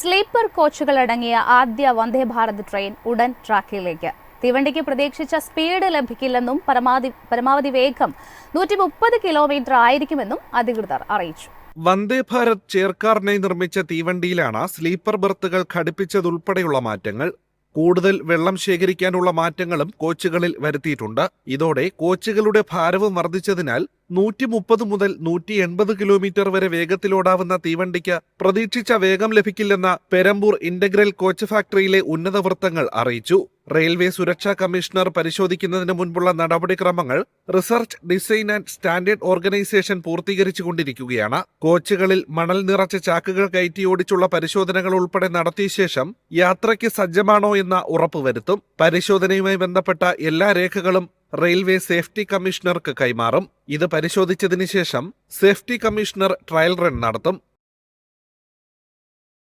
Sleeper കോച്ചുകളടങ്ങിയ ആദ്യ Vande Bharat train ഉടൻ ട്രാക്കിലേക്ക്. തീവണ്ടിക്ക് പ്രതീക്ഷിച്ച സ്പീഡ് ലഭിക്കില്ലെന്നും പരമാവധി പരമാവധി വേഗം നൂറ്റി മുപ്പത് കിലോമീറ്റർ ആയിരിക്കുമെന്നും അധികൃതർ അറിയിച്ചു. വന്ദേ ഭാരത് ചേർക്കാറിനായി നിർമ്മിച്ച തീവണ്ടിയിലാണ് സ്ലീപ്പർ ബർത്തുകൾ ഘടിപ്പിച്ചതുൾപ്പെടെയുള്ള മാറ്റങ്ങൾ. കൂടുതൽ വെള്ളം ശേഖരിക്കാനുള്ള മാറ്റങ്ങളും കോച്ചുകളിൽ വരുത്തിയിട്ടുണ്ട്. ഇതോടെ കോച്ചുകളുടെ ഭാരവും വർദ്ധിച്ചതിനാൽ നൂറ്റി മുപ്പത് മുതൽ നൂറ്റി എൺപത് കിലോമീറ്റർ വരെ വേഗത്തിലോടാവുന്ന തീവണ്ടിക്ക് പ്രതീക്ഷിച്ച വേഗം ലഭിക്കില്ലെന്ന് പെരമ്പൂർ ഇന്റഗ്രൽ കോച്ച് ഫാക്ടറിയിലെ ഉന്നത വൃത്തങ്ങൾ അറിയിച്ചു. റെയിൽവേ സുരക്ഷാ കമ്മീഷണർ പരിശോധിക്കുന്നതിന് മുൻപുള്ള നടപടിക്രമങ്ങൾ research design and standard organisation പൂർത്തീകരിച്ചുകൊണ്ടിരിക്കുകയാണ്. കോച്ചുകളിൽ മണൽ നിറച്ച ചാക്കുകൾ കയറ്റി ഓടിച്ചുള്ള പരിശോധനകൾ ഉൾപ്പെടെ നടത്തിയ ശേഷം യാത്രയ്ക്ക് സജ്ജമാണോ എന്ന ഉറപ്പുവരുത്തും. പരിശോധനയുമായി ബന്ധപ്പെട്ട എല്ലാ രേഖകളും റെയിൽവേ സേഫ്റ്റി കമ്മീഷണർക്ക് കൈമാറും. ഇത് പരിശോധിച്ചതിന് ശേഷം സേഫ്റ്റി കമ്മീഷണർ ട്രയൽ റൺ നടത്തും.